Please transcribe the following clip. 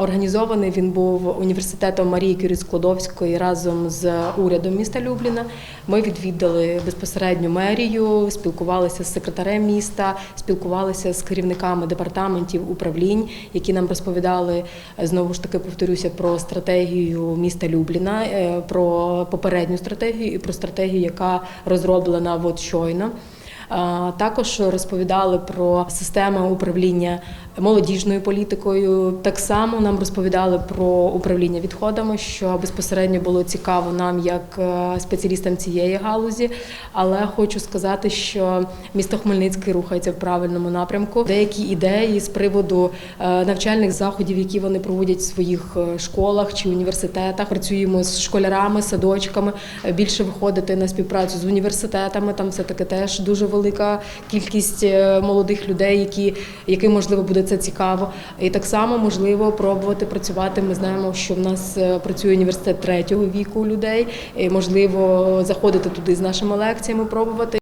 Організований він був університетом Марії Кюрі Складовської разом з урядом міста Любліна. Ми відвідали безпосередньо мерію, спілкувалися з секретарем міста, спілкувалися з керівниками департаментів управлінь, які нам розповідали е, знову ж таки повторюся про стратегію міста Любліна, е, про попередню стратегію і про стратегію, яка розроблена от щойно. Також розповідали про систему управління молодіжною політикою. Так само нам розповідали про управління відходами, що безпосередньо було цікаво нам як е, спеціалістам цієї галузі. Але хочу сказати, що місто Хмельницький рухається в правильному напрямку. Деякі ідеї з приводу е, навчальних заходів, які вони проводять в своїх е, школах чи університетах. Працюємо з школярами, садочками, більше виходити на співпрацю з університетами. Там все таки теж дуже велика кількість молодих людей, які яким можливо буде це цікаво. І так само можливо пробувати працювати. Ми знаємо, що в нас е, працює університет третього віку людей. І можливо заходити туди з нашими лекціями, пробувати.